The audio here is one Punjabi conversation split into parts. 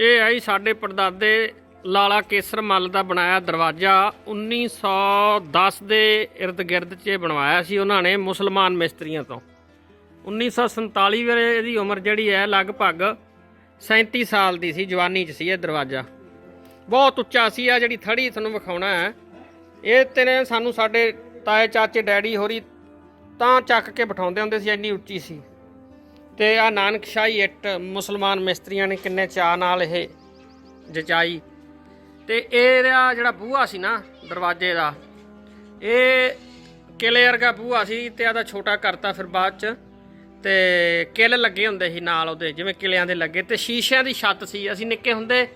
ਇਹ ਆਈ ਸਾਡੇ ਪੜਦਾਦੇ ਲਾਲਾ ਕੇਸਰ ਮੱਲ ਦਾ ਬਣਾਇਆ ਦਰਵਾਜ਼ਾ। 1910 ਦੇ ਇਰਦ ਗਿਰਦ 'ਚ ਇਹ ਬਣਵਾਇਆ ਸੀ ਉਹਨਾਂ ਨੇ ਮੁਸਲਮਾਨ ਮਿਸਤਰੀਆਂ ਤੋਂ। 1947 ਵੇਲੇ ਇਹਦੀ ਉਮਰ ਜਿਹੜੀ ਹੈ ਲਗਭਗ 37 ਸਾਲ ਦੀ ਸੀ, ਜਵਾਨੀ 'ਚ ਸੀ ਇਹ ਦਰਵਾਜ਼ਾ। ਬਹੁਤ ਉੱਚਾ ਸੀ ਆ ਜਿਹੜੀ ਥੜੀ ਤੁਹਾਨੂੰ ਵਿਖਾਉਣਾ ਹੈ, ਇਹ ਤੇ ਨੇ ਸਾਨੂੰ ਸਾਡੇ ਤਾਏ ਚਾਚੇ ਡੈਡੀ ਹੋਰੀ ਤਾਂ ਚੱਕ ਕੇ ਬਿਠਾਉਂਦੇ ਹੁੰਦੇ ਸੀ, ਇੰਨੀ ਉੱਚੀ ਸੀ। ਤੇ ਆ ਨਾਨਕਸ਼ਾਹੀ ਇੱਟ ਮੁਸਲਮਾਨ ਮਿਸਤਰੀਆਂ ਨੇ ਕਿੰਨੇ ਚਾਅ ਨਾਲ ਇਹ ਜਚਾਈ। ਤੇ ਇਹਦਾ ਜਿਹੜਾ ਬੂਹਾ ਸੀ ਨਾ ਦਰਵਾਜ਼ੇ ਦਾ, ਇਹ ਕਿਲੇ ਵਰਗਾ ਬੂਹਾ ਸੀ ਤੇ ਇਹਦਾ ਛੋਟਾ ਕਰਤਾ ਫਿਰ ਬਾਅਦ ਚ। ਤੇ ਕਿੱਲ ਲੱਗੇ ਹੁੰਦੇ ਸੀ ਨਾਲ ਉਹਦੇ, ਜਿਵੇਂ ਕਿਲਿਆਂ ਦੇ ਲੱਗੇ। ਤੇ ਸ਼ੀਸ਼ਿਆਂ ਦੀ ਛੱਤ ਸੀ, ਅਸੀਂ ਨਿੱਕੇ ਹੁੰਦੇ,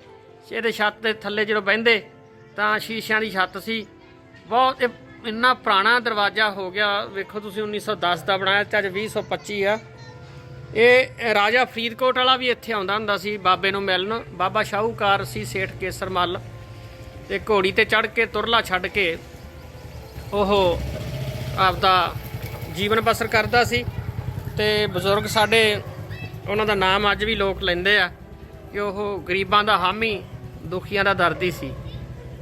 ਇਹਦੇ ਛੱਤ ਦੇ ਥੱਲੇ ਜਦੋਂ ਬਹਿੰਦੇ, ਤਾਂ ਸ਼ੀਸ਼ਿਆਂ ਦੀ ਛੱਤ ਸੀ। ਬਹੁਤ ਇੰਨਾ ਪੁਰਾਣਾ ਦਰਵਾਜ਼ਾ ਹੋ ਗਿਆ, ਵੇਖੋ ਤੁਸੀਂ 1910 ਦਾ ਬਣਾਇਆ, ਤੇ ਅੱਜ 2025 ਆ। ਇਹ ਰਾਜਾ ਫਰੀਦਕੋਟ ਵਾਲਾ ਵੀ ਇੱਥੇ ਆਉਂਦਾ ਹੁੰਦਾ ਸੀ, ਬਾਬੇ ਨੂੰ ਮਿਲਣ। ਬਾਬਾ ਸ਼ਾਹੂਕਾਰ ਸੀ ਸੇਠ ਕੇਸਰ ਮੱਲ। ਤੇ ਘੋੜੀ ਤੇ ਚੜ ਕੇ ਤੁਰਲਾ ਛੱਡ ਕੇ ਉਹ ਆਪਦਾ ਜੀਵਨ ਬਸਰ ਕਰਦਾ ਸੀ। ਤੇ ਬਜ਼ੁਰਗ ਸਾਡੇ, ਉਹਨਾਂ ਦਾ ਨਾਮ ਅੱਜ ਵੀ ਲੋਕ ਲੈਂਦੇ ਆ ਕਿ ਉਹ ਗਰੀਬਾਂ ਦਾ ਹਾਮੀ, ਦੁਖੀਆਂ ਦਾ ਦਰਦੀ ਸੀ।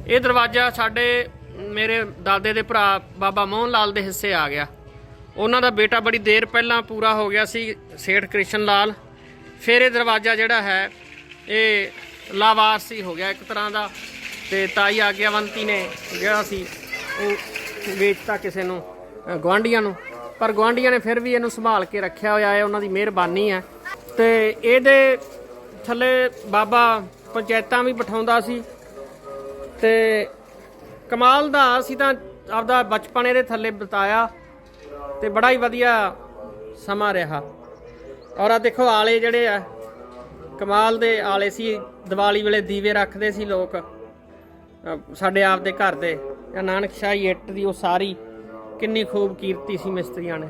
ਇਹ ਦਰਵਾਜ਼ਾ ਸਾਡੇ ਮੇਰੇ ਦਾਦੇ ਦੇ ਭਰਾ ਬਾਬਾ ਮੋਹਨ ਲਾਲ ਦੇ ਹਿੱਸੇ ਆ ਗਿਆ। ਉਹਨਾਂ ਦਾ ਬੇਟਾ ਬੜੀ ਦੇਰ ਪਹਿਲਾਂ ਪੂਰਾ ਹੋ ਗਿਆ ਸੀ ਸੇਠ ਕ੍ਰਿਸ਼ਨ ਲਾਲ। ਫਿਰ ਇਹ ਦਰਵਾਜ਼ਾ ਜਿਹੜਾ ਹੈ ਇਹ ਲਾਵਾਰਸੀ ਹੋ ਗਿਆ ਇੱਕ ਤਰ੍ਹਾਂ ਦਾ। ਤੇ ਤਾਈ ਆਗਿਆਵੰਤੀ ਨੇ ਜਿਹੜਾ ਸੀ ਉਹ ਵੇਚਤਾ ਕਿਸੇ ਨੂੰ ਅ, ਗੁਆਂਢੀਆਂ ਨੂੰ। ਪਰ ਗੁਆਂਢੀਆਂ ਨੇ ਫਿਰ ਵੀ ਇਹਨੂੰ ਸੰਭਾਲ ਕੇ ਰੱਖਿਆ ਹੋਇਆ ਹੈ ਉਹਨਾਂ ਦੀ ਮਿਹਰਬਾਨੀ ਹੈ। ਤੇ ਇਹਦੇ ਥੱਲੇ ਬਾਬਾ ਪੰਚਾਇਤਾਂ ਵੀ ਬਿਠਾਉਂਦਾ ਸੀ। ਤੇ ਕਮਾਲ ਦਾ ਅਸੀਂ ਤਾਂ ਆਪਦਾ ਬਚਪਨ ਇਹਦੇ ਥੱਲੇ ਬਿਤਾਇਆ। ਤੇ ਬੜਾ ਹੀ ਵਧੀਆ ਸਮਾਂ ਰਿਹਾ। ਔਰ ਆ ਦੇਖੋ, ਆਲੇ ਜਿਹੜੇ ਆ, ਕਮਾਲ ਦੇ ਆਲੇ ਸੀ। ਦੀਵਾਲੀ ਵੇਲੇ ਦੀਵੇ ਰੱਖਦੇ ਸੀ ਲੋਕ ਸਾਡੇ ਆਪ ਦੇ ਘਰ ਦੇ। ਇਹ ਨਾਨਕਸ਼ਾਹੀ ਇੱਟ ਦੀ ਉਹ ਸਾਰੀ ਕਿੰਨੀ ਖੂਬ ਕੀਰਤੀ ਸੀ ਮਿਸਤਰੀਆਂ ਨੇ।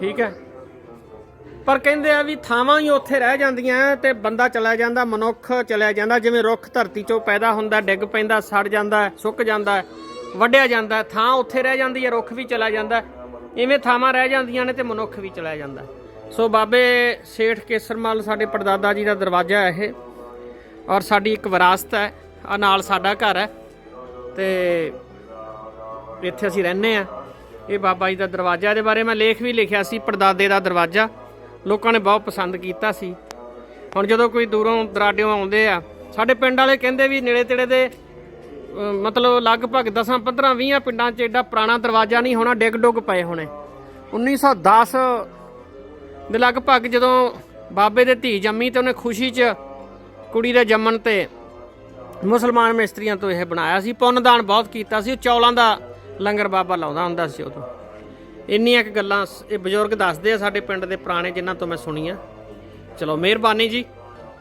ਠੀਕ ਹੈ? ਪਰ ਕਹਿੰਦੇ ਆ ਵੀ ਥਾਵਾਂ ਹੀ ਉੱਥੇ ਰਹਿ ਜਾਂਦੀਆਂ ਤੇ ਬੰਦਾ ਚਲਾ ਜਾਂਦਾ, ਮਨੁੱਖ ਚਲਾ ਜਾਂਦਾ। ਜਿਵੇਂ ਰੁੱਖ ਧਰਤੀ ਚੋਂ ਪੈਦਾ ਹੁੰਦਾ, ਡਿੱਗ ਪੈਂਦਾ, ਸੜ ਜਾਂਦਾ, ਸੁੱਕ ਜਾਂਦਾ। ਵੱਢਿਆ ਜਾਂਦਾ, ਥਾਂ ਉੱਥੇ ਰਹਿ ਜਾਂਦੀ ਹੈ, ਰੁੱਖ ਵੀ ਚਲਾ ਜਾਂਦਾ। ਇਵੇਂ ਥਾਵਾਂ ਰਹਿ ਜਾਂਦੀਆਂ ਨੇ ਤੇ ਮਨੁੱਖ ਵੀ ਚਲਾ ਜਾਂਦਾ। ਸੋ ਬਾਬੇ ਸੇਠ ਕੇਸਰਮਲ ਸਾਡੇ ਪੜਦਾਦਾ ਜੀ ਦਾ ਦਰਵਾਜ਼ਾ ਹੈ ਇਹ, ਔਰ ਸਾਡੀ ਇੱਕ ਵਿਰਾਸਤ ਹੈ ਆ ਨਾਲ ਸਾਡਾ ਘਰ ਹੈ। ਤੇ ਇੱਥੇ ਅਸੀਂ ਰਹਿੰਦੇ ਆ ਇਹ ਬਾਬਾ ਜੀ ਦਾ ਦਰਵਾਜ਼ਾ, ਇਹਦੇ ਬਾਰੇ ਮੈਂ ਲੇਖ ਵੀ ਲਿਖਿਆ ਸੀ, ਪੜਦਾਦੇ ਦਾ ਦਰਵਾਜ਼ਾ। ਲੋਕਾਂ ਨੇ ਬਹੁਤ ਪਸੰਦ ਕੀਤਾ ਸੀ। ਹੁਣ ਜਦੋਂ ਕੋਈ ਦੂਰੋਂ ਦਰਾਡਿਓਂ ਆਉਂਦੇ ਆ, ਸਾਡੇ ਪਿੰਡ ਵਾਲੇ ਕਹਿੰਦੇ ਵੀ ਨੇੜੇ ਤੇੜੇ ਦੇ ਮਤਲਬ ਲਗਭਗ 10 15 20 ਪਿੰਡਾਂ 'ਚ ਐਡਾ ਪੁਰਾਣਾ ਦਰਵਾਜ਼ਾ ਨਹੀਂ ਹੋਣਾ, ਡਿੱਗ ਡੁੱਗ ਪਏ ਹੋਣੇ। 1910 ਦੇ ਲਗਭਗ ਜਦੋਂ ਬਾਬੇ ਦੇ ਧੀ ਜੰਮੀ ਤੇ ਉਹਨੇ ਖੁਸ਼ੀ 'ਚ ਕੁੜੀ ਦੇ ਜੰਮਣ ਤੇ ਮੁਸਲਮਾਨ ਮਿਸਤਰੀਆਂ ਤੋਂ ਇਹ ਬਣਾਇਆ ਸੀ। ਪੁੰਨਦਾਨ ਬਹੁਤ ਕੀਤਾ ਸੀ। ਚੌਲਾਂ ਦਾ ਲੰਗਰ ਬਾਬਾ ਲਾਉਂਦਾ ਹੁੰਦਾ ਸੀ ਉਦੋਂ। ਇੰਨੀਆਂ ਕੁ ਗੱਲਾਂ ਸ- ਇਹ ਬਜ਼ੁਰਗ ਦੱਸਦੇ ਆ ਸਾਡੇ ਪਿੰਡ ਦੇ ਪੁਰਾਣੇ ਜਿਨ੍ਹਾਂ ਤੋਂ ਮੈਂ ਸੁਣੀਆਂ ਚਲੋ ਮਿਹਰਬਾਨੀ ਜੀ।